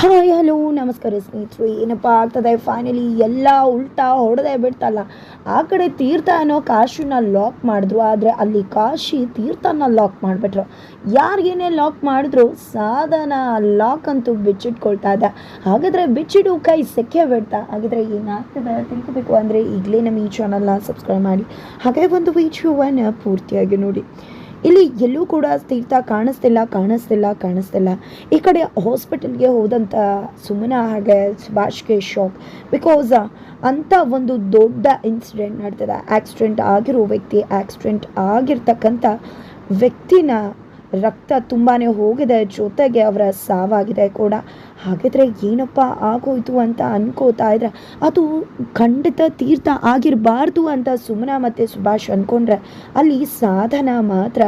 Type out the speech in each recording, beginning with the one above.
Hi, hello, ನಮಸ್ಕಾರ ಸ್ನೇಹಿತರು. ಏನಪ್ಪ ಆಗ್ತದೆ? ಫೈನಲಿ ಎಲ್ಲ ಉಲ್ಟಾ ಹೊಡೆದೆ ಬಿಡ್ತಲ್ಲ. ಆ ಕಡೆ ತೀರ್ಥ ಅನ್ನೋ ಕಾಶಿನ ಲಾಕ್ ಮಾಡಿದ್ರು. ಆದರೆ ಅಲ್ಲಿ ಕಾಶಿ ತೀರ್ಥನ ಲಾಕ್ ಮಾಡಿಬಿಟ್ರು. ಯಾರಿಗೇನೇ ಲಾಕ್ ಮಾಡಿದ್ರು, ಸಾಧನ ಲಾಕ್ ಅಂತೂ ಬಿಚ್ಚಿಟ್ಕೊಳ್ತಾ ಇದ್ದ ಹಾಗಾದರೆ ಬಿಚ್ಚಿಡು ಕೈ ಸೆಕೆ ಬಿಡ್ತಾ. ಹಾಗಾದರೆ ಏನಾಗ್ತದೆ ತಿಳ್ಕೊಬೇಕು ಅಂದರೆ ಈಗಲೇ ನಮ್ಮ ಈ ಚಾನಲ್ನ ಸಬ್ಸ್ಕ್ರೈಬ್ ಮಾಡಿ. ಹಾಗೆ ಒಂದು ವಿಡಿಯೋವನ್ನು ಪೂರ್ತಿಯಾಗಿ ನೋಡಿ. ಇಲ್ಲಿ ಎಲ್ಲೂ ಕೂಡ ತೀರ್ಥ ಕಾಣಿಸ್ತಿಲ್ಲ ಕಾಣಿಸ್ತಿಲ್ಲ ಕಾಣಿಸ್ತಿಲ್ಲ. ಈ ಕಡೆ ಹಾಸ್ಪಿಟಲ್ಗೆ ಹೋದಂಥ ಸುಮನ ಹಾಗೆ ಸುಭಾಷ್ಗೆ ಶಾಕ್ ಬಿಕಾಸ್ ಅಂಥ ಒಂದು ದೊಡ್ಡ ಇನ್ಸಿಡೆಂಟ್ ನಡ್ತದೆ. ಆಕ್ಸಿಡೆಂಟ್ ಆಗಿರೋ ವ್ಯಕ್ತಿ ಆಕ್ಸಿಡೆಂಟ್ ಆಗಿರ್ತಕ್ಕಂಥ ವ್ಯಕ್ತಿನ ರಕ್ತ ತುಂಬಾ ಹೋಗಿದೆ, ಜೊತೆಗೆ ಅವರ ಸಾವಾಗಿದೆ ಕೂಡ. ಹಾಗಿದ್ರೆ ಏನಪ್ಪ ಆಗೋಯ್ತು ಅಂತ ಅನ್ಕೋತಾ ಇದ್ರೆ, ಅದು ಖಂಡಿತ ತೀರ್ಥ ಆಗಿರಬಾರ್ದು ಅಂತ ಸುಮನ ಮತ್ತು ಸುಭಾಷ್ ಅಂದ್ಕೊಂಡ್ರೆ ಅಲ್ಲಿ ಸಾಧನ ಮಾತ್ರ.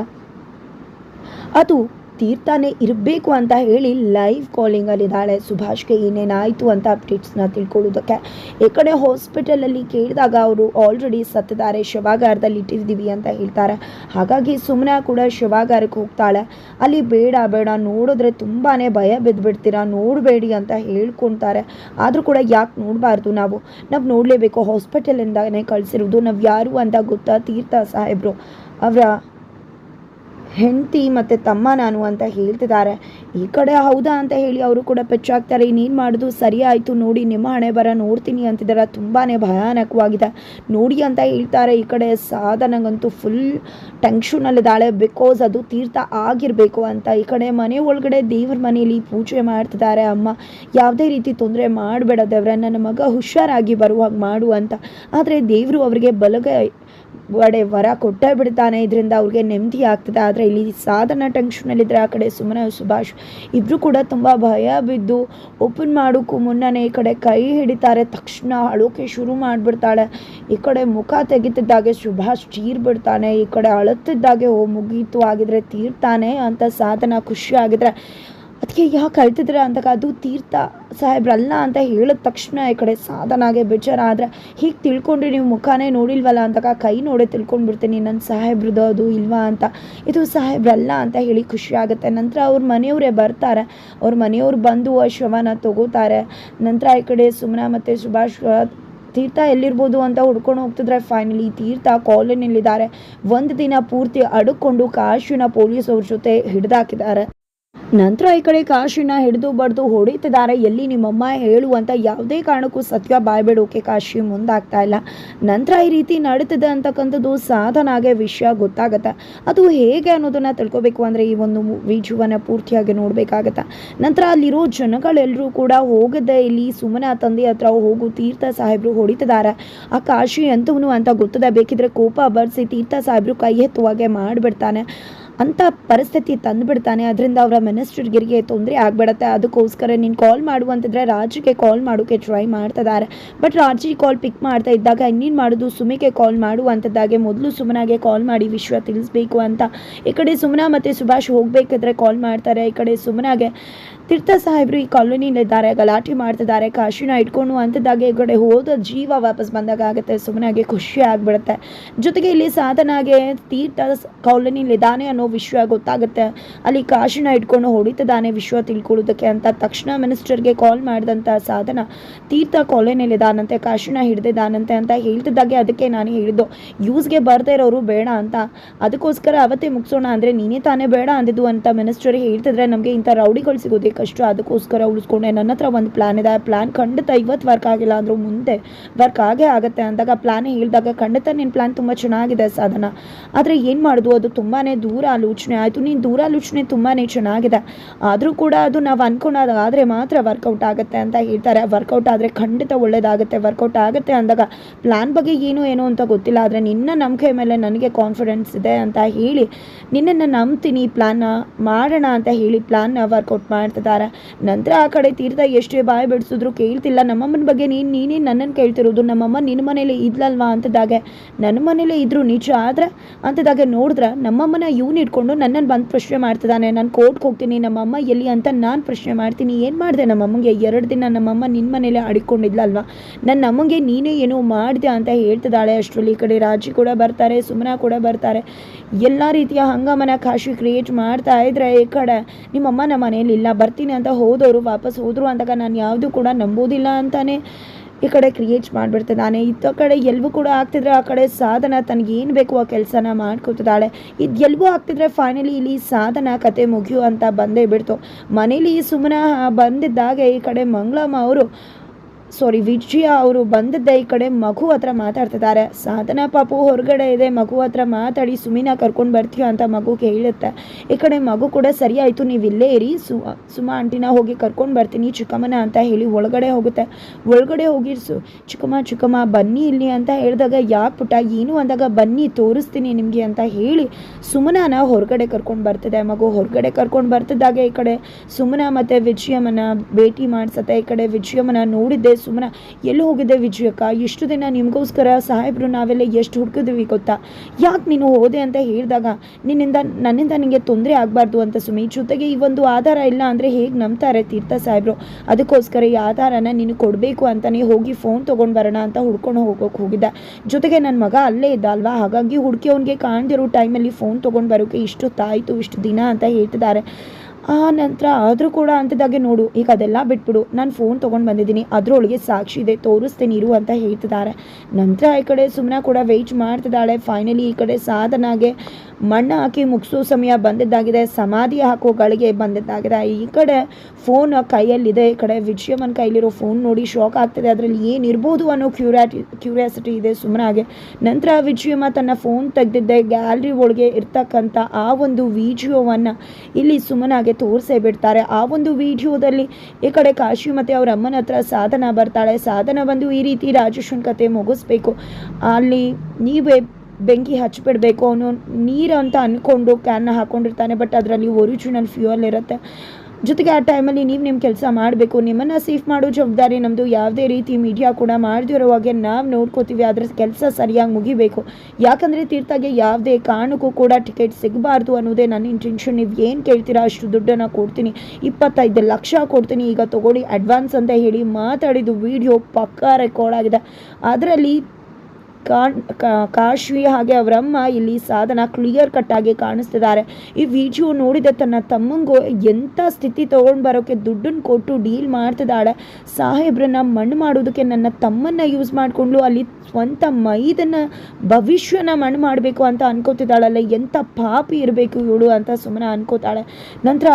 ಅದು ತೀರ್ಥನೇ ಇರಬೇಕು ಅಂತ ಹೇಳಿ ಲೈವ್ ಕಾಲಿಂಗಲ್ಲಿದ್ದಾಳೆ ಸುಭಾಷ್ಗೆ ಏನೇನಾಯಿತು ಅಂತ ಅಪ್ಡೇಟ್ಸ್ನ ತಿಳ್ಕೊಳ್ಳೋದಕ್ಕೆ. ಈ ಕಡೆ ಹಾಸ್ಪಿಟಲಲ್ಲಿ ಕೇಳಿದಾಗ ಅವರು ಆಲ್ರೆಡಿ ಸತ್ತಿದ್ದಾರೆ ಶವಾಗಾರದಲ್ಲಿ ಇಟ್ಟಿದ್ದೀವಿ ಅಂತ ಹೇಳ್ತಾರೆ. ಹಾಗಾಗಿ ಸುಮ್ಮನೆ ಕೂಡ ಶವಾಗಾರಕ್ಕೆ ಹೋಗ್ತಾಳೆ. ಅಲ್ಲಿ ಬೇಡ ಬೇಡ, ನೋಡಿದ್ರೆ ತುಂಬಾ ಭಯ ಬಿದ್ದುಬಿಡ್ತೀರಾ ನೋಡಬೇಡಿ ಅಂತ ಹೇಳ್ಕೊತಾರೆ ಆದರೂ ಕೂಡ ಯಾಕೆ ನೋಡಬಾರ್ದು ನಾವು? ನಾವು ನೋಡಲೇಬೇಕು ಹಾಸ್ಪಿಟಲಿಂದನೇ ಕಳಿಸಿರೋದು, ನಾವು ಯಾರು ಅಂತ ಗೊತ್ತಾ ತೀರ್ಥ ಸಾಹೇಬರು? ಅವರ ಹೆಂಡತಿ ಮತ್ತು ತಮ್ಮ ನಾನು ಅಂತ ಹೇಳ್ತಿದ್ದಾರೆ. ಈ ಕಡೆ ಹೌದಾ ಅಂತ ಹೇಳಿ ಅವರು ಕೂಡ ಪೆಚ್ಚಾಗ್ತಾರೆ ಇನ್ನೇನು ಮಾಡೋದು? ಸರಿ ಆಯಿತು, ನೋಡಿ, ನಿಮ್ಮ ಹಣೆ ಬರ ನೋಡ್ತೀನಿ ಅಂತಿದ್ದಾರೆ ತುಂಬಾ ಭಯಾನಕವಾಗಿದೆ. ನೋಡಿ ಅಂತ ಹೇಳ್ತಾರೆ. ಈ ಕಡೆ ಸಾಧನಗಂತೂ ಫುಲ್ ಟೆನ್ಷನಲ್ಲಿದ್ದಾಳೆ ಬಿಕಾಸ್ ಅದು ತೀರ್ಥ ಆಗಿರಬೇಕು ಅಂತ. ಈ ಕಡೆ ಮನೆ ಒಳಗಡೆ ದೇವ್ರ ಮನೆಯಲ್ಲಿ ಪೂಜೆ ಮಾಡ್ತಿದ್ದಾರೆ ಅಮ್ಮ. ಯಾವುದೇ ರೀತಿ ತೊಂದರೆ ಮಾಡಬೇಡ ದೇವ್ರೆ. ನನ್ನ ಮಗ ಹುಷಾರಾಗಿ ಬರುವಾಗ ಮಾಡು ಅಂತ. ಆದರೆ ದೇವರು ಅವರಿಗೆ ಬಲಗೈ ಒಡೆ ವರ ಕೊಟ್ಟೇ ಬಿಡ್ತಾನೆ. ಇದರಿಂದ ಅವ್ರಿಗೆ ನೆಮ್ಮದಿ ಆಗ್ತದೆ. ಆದರೆ ಇಲ್ಲಿ ಸಾಧನ ಟೆನ್ಷನಲ್ಲಿದ್ದರೆ ಆ ಕಡೆ ಸುಮನ, ಸುಭಾಷ್ ಇಬ್ಬರು ಕೂಡ ತುಂಬ ಭಯ ಬಿದ್ದು ಓಪನ್ ಮಾಡೋಕ್ಕೂ ಮುನ್ನನೇ ಈ ಕಡೆ ಕೈ ಹಿಡಿತಾರೆ. ತಕ್ಷಣ ಅಳೋಕೆ ಶುರು ಮಾಡಿಬಿಡ್ತಾಳೆ. ಈ ಕಡೆ ಮುಖ ತೆಗಿತಿದ್ದಾಗೆ ಸುಭಾಷ್ ಚೀರ್ ಬಿಡ್ತಾನೆ. ಈ ಕಡೆ ಅಳುತ್ತಿದ್ದಾಗೆ, ಓ, ಮುಗೀತು. ಆಗಿದ್ರೆ ತೀರ್ತಾನೆ ಅಂತ ಸಾಧನ ಖುಷಿ ಆಗಿದ್ರೆ ಅದಕ್ಕೆ ಯಾಕೆ ಅಳ್ತಿದ್ರೆ ಅಂದಾಗ ಅದು ತೀರ್ಥ ಸಾಹೇಬ್ರಲ್ಲ ಅಂತ ಹೇಳಿದ ತಕ್ಷಣ ಈ ಕಡೆ ಸಾಧನಾಗೆ ಬೇಜಾರ ಆದರೆ ಹೀಗೆ ತಿಳ್ಕೊಂಡು ನೀವು ಮುಖಾನೇ ನೋಡಿಲ್ವಲ್ಲ ಅಂತ ಕೈ ನೋಡೇ ತಿಳ್ಕೊಂಡ್ಬಿಡ್ತೀನಿ ನನ್ನ ಸಾಹೇಬ್ರದ್ದು ಅದು ಇಲ್ವಾ ಅಂತ. ಇದು ಸಾಹೇಬ್ರಲ್ಲ ಅಂತ ಹೇಳಿ ಖುಷಿ ಆಗುತ್ತೆ. ನಂತರ ಅವ್ರ ಮನೆಯವರೇ ಬರ್ತಾರೆ. ಅವ್ರ ಮನೆಯವ್ರು ಬಂದು ಆ ಶವನ ತಗೋತಾರೆ. ನಂತರ ಈ ಕಡೆ ಸುಮನ ಮತ್ತು ಸುಭಾಷ್ ತೀರ್ಥ ಎಲ್ಲಿರ್ಬೋದು ಅಂತ ಹುಡ್ಕೊಂಡು ಹೋಗ್ತಿದ್ರೆ ಫೈನಲಿ ತೀರ್ಥ ಕಾಲೋನಿಯಲ್ಲಿದ್ದಾರೆ. ಒಂದು ದಿನ ಪೂರ್ತಿ ಅಡುಕೊಂಡು ಕಾಶಿನ ಪೊಲೀಸ್ ಅವ್ರ ಜೊತೆ ಹಿಡ್ದಾಕಿದ್ದಾರೆ. ನಂತರ ಈ ಕಡೆ ಕಾಶಿನ ಹಿಡಿದು ಬಡ್ದು ಹೊಡಿತಿದ್ದಾರೆ. ಎಲ್ಲಿ ನಿಮ್ಮಮ್ಮ ಹೇಳುವಂತ ಯಾವುದೇ ಕಾರಣಕ್ಕೂ ಸತ್ಯ ಬಾಯ್ಬೇಡೋಕೆ ಕಾಶಿ ಮುಂದಾಗ್ತಾ ಇಲ್ಲ. ನಂತರ ಈ ರೀತಿ ನಡೀತಿದೆ ಅಂತಕ್ಕಂಥದ್ದು ಸಾಧನಾಗೆ ವಿಷಯ ಗೊತ್ತಾಗತ್ತೆ. ಅದು ಹೇಗೆ ಅನ್ನೋದನ್ನ ತಿಳ್ಕೊಬೇಕು ಅಂದರೆ ಈ ಒಂದು ವಿಜುವನ್ನು ಪೂರ್ತಿಯಾಗಿ ನೋಡಬೇಕಾಗತ್ತೆ. ನಂತರ ಅಲ್ಲಿರೋ ಜನಗಳೆಲ್ಲರೂ ಕೂಡ ಹೋಗದೆ ಇಲ್ಲಿ ಸುಮ್ಮನೆ ತಂದೆ ಹತ್ರ ಹೋಗು ತೀರ್ಥ ಸಾಹೇಬರು ಹೊಡಿತಿದ್ದಾರೆ. ಆ ಕಾಶಿ ಎಂತವನು ಅಂತ ಗೊತ್ತದೆ. ಬೇಕಿದ್ರೆ ಕೋಪ ಬರ್ಸಿ ತೀರ್ಥ ಸಾಹೇಬರು ಕೈ ಎತ್ತುವಾಗೆ ಮಾಡಿಬಿಡ್ತಾನೆ. ಅಂಥ ಪರಿಸ್ಥಿತಿ ತಂದುಬಿಡ್ತಾನೆ. ಅದರಿಂದ ಅವರ ಮಿನಿಸ್ಟರ್ಗಿರಿಗೆ ತೊಂದರೆ ಆಗ್ಬಿಡತ್ತೆ. ಅದಕ್ಕೋಸ್ಕರ ನೀನು ಕಾಲ್ ಮಾಡು ಅಂತಂದರೆ ರಾಜಿಗೆ ಕಾಲ್ ಮಾಡೋಕ್ಕೆ ಟ್ರೈ ಮಾಡ್ತಿದ್ದಾರೆ ಬಟ್ ರಾಜಿ ಕಾಲ್ ಪಿಕ್ ಮಾಡ್ತಾ ಇದ್ದಾಗ ಇನ್ನೇನು ಮಾಡೋದು? ಸುಮಿಗೆ ಕಾಲ್ ಮಾಡುವಂಥದ್ದಾಗೆ ಮೊದಲು ಸುಮನಾಗೆ ಕಾಲ್ ಮಾಡಿ ವಿಷಯ ತಿಳಿಸ್ಬೇಕು ಅಂತ. ಈ ಕಡೆ ಸುಮನ ಮತ್ತು ಸುಭಾಷ್ ಹೋಗಬೇಕಿದ್ರೆ ಕಾಲ್ ಮಾಡ್ತಾರೆ. ಈ ಕಡೆ ಸುಮನಾಗೆ ತೀರ್ಥ ಸಾಹೇಬರು ಈ ಕಾಲೋನಿಲಿದ್ದಾರೆ ಗಲಾಟೆ ಮಾಡ್ತಿದ್ದಾರೆ, ಕಾಶಿನ ಇಟ್ಕೊಂಡು ಅಂಥದ್ದಾಗೆ ಈ ಕಡೆ ಹೋದ ಜೀವ ವಾಪಸ್ ಬಂದಾಗ ಆಗುತ್ತೆ. ಸುಮ್ಮನಾಗೆ ಖುಷಿ ಆಗಿಬಿಡುತ್ತೆ. ಜೊತೆಗೆ ಇಲ್ಲಿ ಸಾಧನಾಗೆ ತೀರ್ಥ ಕಾಲೋನಿಲಿದ್ದಾನೆ ಅನ್ನೋ ವಿಷಯ ಗೊತ್ತಾಗುತ್ತೆ. ಅಲ್ಲಿ ಕಾಶಿನ ಇಟ್ಕೊಂಡು ಹೊಡಿತಿದ್ದಾನೆ ವಿಶ್ವ ತಿಳ್ಕೊಳ್ಳೋದಕ್ಕೆ ಅಂತ ತಕ್ಷಣ ಮಿನಿಸ್ಟರ್ಗೆ ಕಾಲ್ ಮಾಡಿದಂಥ ಸಾಧನ ತೀರ್ಥ ಇದಾನಂತೆ, ಕಾಶಿನ ಹಿಡ್ದಿದಾನಂತೆ ಅಂತ ಹೇಳ್ತಿದ್ದಾಗೆ. ಅದಕ್ಕೆ ನಾನು ಹೇಳಿದ್ದು, ಯೂಸ್ಗೆ ಬರ್ತಾ ಇರೋರು ಬೇಡ ಅಂತ. ಅದಕ್ಕೋಸ್ಕರ ಅವತ್ತೇ ಮುಗಿಸೋಣ ಅಂದರೆ ನೀನೇ ತಾನೇ ಬೇಡ ಅಂದಿದ್ದು ಅಂತ ಮಿನಿಸ್ಟರ್ ಹೇಳ್ತಿದ್ರೆ ನಮಗೆ ಇಂಥ ರೌಡಿಗಳು ಸಿಗೋದೇ ಕಷ್ಟ. ಅದಕ್ಕೋಸ್ಕರ ಉಳಿಸ್ಕೊಂಡೆ. ನನ್ನ ಹತ್ರ ಒಂದು ಪ್ಲಾನ್ ಇದೆ. ಆ ಪ್ಲ್ಯಾನ್ ಖಂಡಿತ ಇವತ್ತು ವರ್ಕ್ ಆಗಿಲ್ಲ ಅಂದರೂ ಮುಂದೆ ವರ್ಕ್ ಆಗೇ ಆಗುತ್ತೆ ಅಂದಾಗ ಪ್ಲಾನ್ ಹೇಳಿದಾಗ ಖಂಡಿತ ನಿನ್ನ ಪ್ಲಾನ್ ತುಂಬ ಚೆನ್ನಾಗಿದೆ ಸಾಧನ. ಆದರೆ ಏನು ಮಾಡೋದು? ಅದು ತುಂಬಾ ದೂರ ಆಲೋಚನೆ ಆಯಿತು. ನೀನು ದೂರ ಆಲೋಚನೆ ತುಂಬಾ ಚೆನ್ನಾಗಿದೆ. ಆದರೂ ಕೂಡ ಅದು ನಾವು ಅನ್ಕೊಂಡು ಆದರೆ ಮಾತ್ರ ವರ್ಕೌಟ್ ಆಗುತ್ತೆ ಅಂತ ಹೇಳ್ತಾರೆ. ವರ್ಕೌಟ್ ಆದರೆ ಖಂಡಿತ ಒಳ್ಳೇದಾಗುತ್ತೆ. ವರ್ಕೌಟ್ ಆಗುತ್ತೆ ಅಂದಾಗ ಪ್ಲ್ಯಾನ್ ಬಗ್ಗೆ ಏನು ಏನು ಅಂತ ಗೊತ್ತಿಲ್ಲ. ಆದರೆ ನಿನ್ನ ನಂಬಿಕೆ ಮೇಲೆ ನನಗೆ ಕಾನ್ಫಿಡೆನ್ಸ್ ಇದೆ ಅಂತ ಹೇಳಿ ನಿನ್ನನ್ನು ನಂಬ್ತೀನಿ ಪ್ಲ್ಯಾನ್ನ ಮಾಡೋಣ ಅಂತ ಹೇಳಿ ಪ್ಲ್ಯಾನ್ನ ವರ್ಕೌಟ್ ಮಾಡ್ತಿದ್ದಾರೆ. ನಂತರ ಆ ಕಡೆ ತೀರ್ಥ ಎಷ್ಟೇ ಬಾಯಿ ಬಿಡಿಸಿದ್ರು ಕೇಳ್ತಿಲ್ಲ. ನಮ್ಮಮ್ಮನ ಬಗ್ಗೆ ನೀನು, ನೀನೇ ನನ್ನನ್ನು ಕೇಳ್ತಿರೋದು. ನಮ್ಮಮ್ಮ ನಿನ್ನ ಮನೇಲಿ ಇದ್ಲಲ್ವಾ ಅಂತದಾಗೆ ನನ್ನ ಮನೇಲೇ ಇದ್ರು ನಿಜ ಆದರೆ ಅಂತದಾಗೆ ನೋಡಿದ್ರೆ ನಮ್ಮಮ್ಮನ ಇವ್ನು ಇಟ್ಕೊಂಡು ನನ್ನನ್ನು ಬಂದು ಪ್ರಶ್ನೆ ಮಾಡ್ತಿದ್ದಾನೆ. ನಾನು ಕೋರ್ಟ್ಗೆ ಹೋಗ್ತೀನಿ, ನಮ್ಮಮ್ಮ ಎಲ್ಲಿ ಅಂತ ನಾನು ಪ್ರಶ್ನೆ ಮಾಡ್ತೀನಿ. ಏನು ಮಾಡಿದೆ ನಮ್ಮಮ್ಮಗೆ? ಎರಡು ದಿನ ನಮ್ಮಮ್ಮ ನಿನ್ನ ಮನೇಲೆ ಅಡಿಕೊಂಡಿದ್ಲಲ್ವಾ? ನನ್ನ ಅಮ್ಮಂಗೆ ನೀನೇ ಏನೋ ಮಾಡಿದೆ ಅಂತ ಹೇಳ್ತಿದ್ದಾಳೆ ಅಷ್ಟರಲ್ಲಿ. ಈ ಕಡೆ ರಾಜಿ ಕೂಡ ಬರ್ತಾರೆ, ಸುಮನ ಕೂಡ ಬರ್ತಾರೆ. ಎಲ್ಲ ರೀತಿಯ ಹಂಗಾಮನ ಕಾಶಿ ಕ್ರಿಯೇಟ್ ಮಾಡ್ತಾ ಇದ್ರೆ ಈ ಕಡೆ, ನಿಮ್ಮಮ್ಮ ನಮ್ಮ ಮನೇಲಿ ಇಲ್ಲ. ಬರ್ತೀನಿ ಅಂತ ಹೋದವರು ವಾಪಸ್ ಹೋದರು ಅಂದಾಗ ನಾನು ಯಾವುದು ಕೂಡ ನಂಬೋದಿಲ್ಲ ಅಂತಾನೆ. ಈ ಕಡೆ ಕ್ರಿಯೇಟ್ ಮಾಡಿಬಿಡ್ತಿದ್ದಾನೆ ಇತ್ತ ಕಡೆ ಎಲ್ಲವೂ ಕೂಡ ಆಗ್ತಿದ್ರೆ ಆ ಕಡೆ ಸಾಧನ ತನಗೆ ಏನು ಬೇಕು ಆ ಕೆಲಸನ ಮಾಡ್ಕೊತಿದ್ದಾಳೆ. ಇದು ಎಲ್ಲವೂ ಆಗ್ತಿದ್ರೆ ಫೈನಲಿ ಇಲ್ಲಿ ಸಾಧನ ಕತೆ ಮುಗಿಯು ಅಂತ ಬಂದೇ ಬಿಡ್ತು. ಮನೇಲಿ ಸುಮ್ಮನ ಬಂದಿದ್ದಾಗೆ ಈ ಕಡೆ ಮಂಗಳಮ್ಮ ಅವರು ಸಾರಿ ವಿಜಯ ಅವರು ಬಂದಿದ್ದೆ ಈ ಕಡೆ ಮಗು ಹತ್ರ ಮಾತಾಡ್ತಿದ್ದಾರೆ. ಸಾಧನಾ ಪಾಪು ಹೊರಗಡೆ ಇದೆ, ಮಗು ಹತ್ರ ಮಾತಾಡಿ ಸುಮಿನ ಕರ್ಕೊಂಡು ಬರ್ತೀಯ ಅಂತ ಮಗು ಕೇಳುತ್ತೆ. ಈ ಕಡೆ ಮಗು ಕೂಡ ಸರಿ ಆಯಿತು ನೀವು ಇಲ್ಲೇ ಇರಿ. ಸು, ಸುಮಾ ಆಂಟಿನ ಹೋಗಿ ಕರ್ಕೊಂಡು ಬರ್ತೀನಿ, ಚಿಕ್ಕಮ್ಮನ ಅಂತ ಹೇಳಿ ಒಳಗಡೆ ಹೋಗುತ್ತೆ. ಒಳಗಡೆ ಹೋಗಿರ್ಸು ಚಿಕ್ಕಮ್ಮ ಚಿಕ್ಕಮ್ಮ, ಬನ್ನಿ ಇಲ್ಲಿ ಅಂತ ಹೇಳಿದಾಗ, ಯಾಕೆ ಪುಟ್ಟ, ಏನು ಅಂದಾಗ, ಬನ್ನಿ ತೋರಿಸ್ತೀನಿ ನಿಮಗೆ ಅಂತ ಹೇಳಿ ಸುಮನಾನ ಹೊರಗಡೆ ಕರ್ಕೊಂಡು ಬರ್ತಿದೆ. ಮಗು ಹೊರಗಡೆ ಕರ್ಕೊಂಡು ಬರ್ತಿದ್ದಾಗ ಈ ಕಡೆ. ಸುಮನ ಮತ್ತು ವಿಜಯಮ್ಮನ ಭೇಟಿ ಮಾಡಿಸತ್ತೆ. ಈ ಕಡೆ ವಿಜಯಮ್ಮನ ನೋಡಿದ್ದೆ ಸುಮ್ಮನೆ ಎಲ್ಲಿ ಹೋಗಿದ್ದೆ ವಿಜಯಕ್ಕ. ಇಷ್ಟು ದಿನ ನಿಮಗೋಸ್ಕರ ಸಾಹೇಬ್ರು ನಾವೆಲ್ಲ ಎಷ್ಟು ಹುಡುಕಿದ್ವಿ ಗೊತ್ತಾ? ಯಾಕೆ ನೀನು ಹೋದೆ ಅಂತ ಹೇಳಿದಾಗ ನಿನ್ನಿಂದ ನನ್ನಿಂದ ನಿನಗೆ ತೊಂದರೆ ಆಗಬಾರ್ದು ಅಂತ ಸುಮ್ಮನೆ ಜೊತೆಗೆ ಈ ಒಂದು ಆಧಾರ ಇಲ್ಲ ಅಂದರೆ ಹೇಗೆ ನಂಬ್ತಾರೆ ತೀರ್ಥ ಸಾಹೇಬ್ರು? ಅದಕ್ಕೋಸ್ಕರ ಈ ಆಧಾರನ ನೀನು ಕೊಡಬೇಕು ಅಂತಲೇ ಹೋಗಿ ಫೋನ್ ತೊಗೊಂಡು ಬರೋಣ ಅಂತ ಹುಡ್ಕೊಂಡು ಹೋಗೋಕೆ ಹೋಗಿದ್ದ. ಜೊತೆಗೆ ನನ್ನ ಮಗ ಅಲ್ಲೇ ಇದ್ದ ಅಲ್ವಾ? ಹಾಗಾಗಿ ಹುಡುಕಿ ಅವನಿಗೆ ಕಾಣ್ದಿರೋ ಟೈಮಲ್ಲಿ ಫೋನ್ ತೊಗೊಂಡು ಇಷ್ಟು ತಾಯಿತು, ಇಷ್ಟು ದಿನ ಅಂತ ಹೇಳ್ತಿದ್ದಾರೆ. ಆ ನಂತರ ಆದರೂ ಕೂಡ ಅಂತಿದ್ದಾಗೆ ನೋಡು, ಈಗ ಅದೆಲ್ಲ ಬಿಟ್ಬಿಡು. ನಾನು ಫೋನ್ ತೊಗೊಂಡು ಬಂದಿದ್ದೀನಿ. ಅದರೊಳಗೆ ಸಾಕ್ಷಿ ಇದೆ, ತೋರಿಸ್ತೀನಿ ಇರು ಅಂತ ಹೇಳ್ತಿದ್ದಾರೆ. ನಂತರ ಈ ಕಡೆ ಸುಮ್ಮನೆ ಕೂಡ ವೆಯ್ಟ್ ಮಾಡ್ತಿದ್ದಾಳೆ. ಫೈನಲಿ ಈ ಕಡೆ ಸಾಧನಾಗೆ ಮಣ್ಣು ಹಾಕಿ ಮುಗಿಸೋ ಸಮಯ ಬಂದಿದ್ದಾಗಿದೆ. ಸಮಾಧಿ ಹಾಕೋ ಗಳಿಗೆ ಬಂದಿದ್ದಾಗಿದೆ. ಈ ಕಡೆ ಫೋನ್ ಕೈಯಲ್ಲಿದೆ. ಈ ಕಡೆ ವಿಜಯಮ್ಮನ ಕೈಲಿರೋ ಫೋನ್ ನೋಡಿ ಶಾಕ್ ಆಗ್ತಿದೆ. ಅದರಲ್ಲಿ ಏನಿರ್ಬೋದು ಅನ್ನೋ ಕ್ಯೂರ್ಯಾಟಿ ಕ್ಯೂರಿಯಾಸಿಟಿ ಇದೆ ಸುಮ್ಮನಾಗೆ ನಂತರ ವಿಜಯಮ್ಮ ತನ್ನ ಫೋನ್ ತೆಗೆದಿದ್ದೆ. ಗ್ಯಾಲ್ರಿ ಒಳಗೆ ಇರ್ತಕ್ಕಂಥ ಆ ಒಂದು ವಿಡಿಯೋವನ್ನು ಇಲ್ಲಿ ಸುಮ್ಮನಾಗೆ ತೋರಿಸೇ ಬಿಡ್ತಾರೆ. ಆ ಒಂದು ವಿಡಿಯೋದಲ್ಲಿ ಈ ಕಡೆ ಕಾಶಿ ಮತ್ತು ಅವ್ರ ಅಮ್ಮನ ಹತ್ರ ಸಾಧನ ಬರ್ತಾಳೆ. ಸಾಧನ ಬಂದು ಈ ರೀತಿ ರಾಜೇಶನ್ ಕತೆ ಮುಗಿಸ್ಬೇಕು. ಅಲ್ಲಿ ನೀವೇ ಬೆಂಕಿ ಹಚ್ಚಿಬಿಡಬೇಕು ಅವನು ನೀರು ಅಂತ ಅಂದ್ಕೊಂಡು ಕ್ಯಾನ್ನ ಹಾಕ್ಕೊಂಡಿರ್ತಾನೆ ಬಟ್ ಅದರಲ್ಲಿ ಒರಿಜಿನಲ್ ಫ್ಯೂಯಲ್ ಇರುತ್ತೆ. ಜೊತೆಗೆ ಆ ಟೈಮಲ್ಲಿ ನೀವು ನಿಮ್ಮ ಕೆಲಸ ಮಾಡಬೇಕು, ನಿಮ್ಮನ್ನು ಸೇಫ್ ಮಾಡೋ ಜವಾಬ್ದಾರಿ ನಮ್ಮದು ಯಾವುದೇ ರೀತಿ ಮೀಡಿಯಾ ಕೂಡ ಹಾಗೆ ನಾವು ನೋಡ್ಕೋತೀವಿ, ಆದರೆ ಕೆಲಸ ಸರಿಯಾಗಿ ಮುಗಿಬೇಕು. ಯಾಕಂದರೆ ತೀರ್ಥಾಗೆ ಯಾವುದೇ ಕಾರಣಕ್ಕೂ ಕೂಡ ಟಿಕೆಟ್ ಸಿಗಬಾರ್ದು ಅನ್ನೋದೇ ನನ್ನ ಇಂಟೆನ್ಷನ್ ನೀವು ಏನು ಕೇಳ್ತೀರಾ ಅಷ್ಟು ದುಡ್ಡನ್ನು ಕೊಡ್ತೀನಿ, ಇಪ್ಪತ್ತೈದು ಲಕ್ಷ ಕೊಡ್ತೀನಿ, ಈಗ ತೊಗೊಳ್ಳಿ ಅಡ್ವಾನ್ಸ್ ಅಂತ ಹೇಳಿ ಮಾತಾಡಿದ್ದು ವಿಡಿಯೋ ಪಕ್ಕಾ ರೆಕಾರ್ಡ್ ಆಗಿದೆ. ಅದರಲ್ಲಿ ಕಾಣ್ ಕಾಶ್ವಿ ಹಾಗೆ ಅವರಮ್ಮ ಇಲ್ಲಿ ಸಾಧನ ಕ್ಲಿಯರ್ ಕಟ್ ಆಗಿ ಕಾಣಿಸ್ತಿದ್ದಾರೆ. ಈ ವಿಡಿಯೋ ನೋಡಿದ ತನ್ನ ತಮ್ಮಂಗೂ ಎಂಥ ಸ್ಥಿತಿ ತೊಗೊಂಡು ಬರೋಕ್ಕೆ ದುಡ್ಡನ್ನು ಕೊಟ್ಟು ಡೀಲ್ ಮಾಡ್ತಿದ್ದಾಳೆ. ಸಾಹೇಬ್ರನ್ನ ಮಣ್ಣು ಮಾಡೋದಕ್ಕೆ ನನ್ನ ತಮ್ಮನ್ನ ಯೂಸ್ ಮಾಡಿಕೊಂಡು ಅಲ್ಲಿ ಸ್ವಂತ ಮೈದನ್ನ ಭವಿಷ್ಯನ ಮಣ್ಣು ಮಾಡಬೇಕು ಅಂತ ಅನ್ಕೋತಿದ್ದಾಳಲ್ಲ ಎಂಥ ಪಾಪಿ ಇರಬೇಕು ಇವಳು ಅಂತ ಸುಮ್ಮನೆ ಅನ್ಕೋತಾಳೆ. ನಂತರ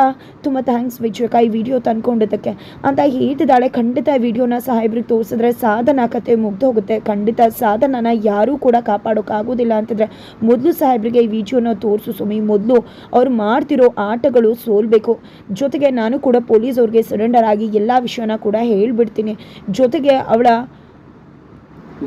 ತುಂಬ ಥ್ಯಾಂಕ್ಸ್ ವಿಜಯಕ ಈ ವಿಡಿಯೋ ತಂದ್ಕೊಂಡಿದ್ದಕ್ಕೆ ಅಂತ ಹೇಳ್ತಿದ್ದಾಳೆ. ಖಂಡಿತ ವಿಡಿಯೋನ ಸಾಹೇಬ್ರಿಗೆ ತೋರಿಸಿದ್ರೆ ಸಾಧನ ಕತೆ ಮುಗ್ದು ಹೋಗುತ್ತೆ. ಖಂಡಿತ ಸಾಧನನ ಯಾರೂ ಕೂಡ ಕಾಪಾಡೋಕ್ಕಾಗೋದಿಲ್ಲ ಅಂತಂದರೆ ಮೊದಲು ಸಾಹೇಬ್ರಿಗೆ ಈ ವಿಡಿಯೋನ ತೋರಿಸು ಸ್ವಾಮಿ ಮೊದಲು ಅವ್ರು ಮಾಡ್ತಿರೋ ಆಟಗಳು ಸೋಲ್ಬೇಕು. ಜೊತೆಗೆ ನಾನು ಕೂಡ ಪೊಲೀಸ್ ಅವ್ರಿಗೆ ಸರೆಂಡರ್ ಆಗಿ ಎಲ್ಲ ವಿಷಯನ ಕೂಡ ಹೇಳಿಬಿಡ್ತೀನಿ. ಜೊತೆಗೆ ಅವಳ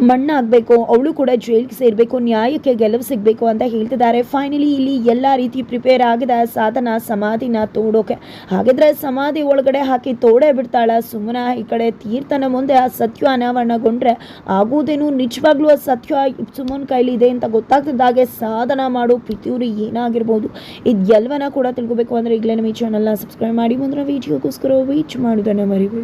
ಮಣ್ಣಾಗಬೇಕು, ಅವಳು ಕೂಡ ಜೈಲ್ಗೆ ಸೇರಬೇಕು, ನ್ಯಾಯಕ್ಕೆ ಗೆಲುವು ಸಿಗಬೇಕು ಅಂತ ಹೇಳ್ತಿದ್ದಾರೆ. ಫೈನಲಿ ಇಲ್ಲಿ ಎಲ್ಲ ರೀತಿ ಪ್ರಿಪೇರ್ ಆಗಿದೆ ಸಾಧನ ಸಮಾಧಿನ ತೋಡೋಕೆ. ಹಾಗಿದ್ರೆ ಸಮಾಧಿ ಒಳಗಡೆ ಹಾಕಿ ತೋಡೇ ಬಿಡ್ತಾಳ ಸುಮ್ಮನ. ಈ ಕಡೆ ತೀರ್ಥನ ಮುಂದೆ ಆ ಸತ್ಯ ಅನಾವರಣಗೊಂಡ್ರೆ ಆಗುವುದೇನು? ನಿಜವಾಗ್ಲೂ ಆ ಸತ್ಯ ಸುಮ್ಮನ ಕೈಲಿ ಇದೆ ಅಂತ ಗೊತ್ತಾಗ್ತಿದ್ದಾಗೆ ಸಾಧನ ಮಾಡು ಪಿತೂರಿ ಏನಾಗಿರ್ಬೋದು? ಇದು ಎಲ್ಲವನ್ನ ಕೂಡ ತಿಳ್ಕೊಬೇಕು ಅಂದರೆ ಈಗಲೇ ನಮ್ಮ ಈ ಚಾನಲ್ನ ಸಬ್ಸ್ಕ್ರೈಬ್ ಮಾಡಿ. ಮುಂದಿನ ವೀಡಿಯೋಗೋಸ್ಕರ ವೀಚ್ ಮಾಡೋದನ್ನು ಮರಿಬೇಡಿ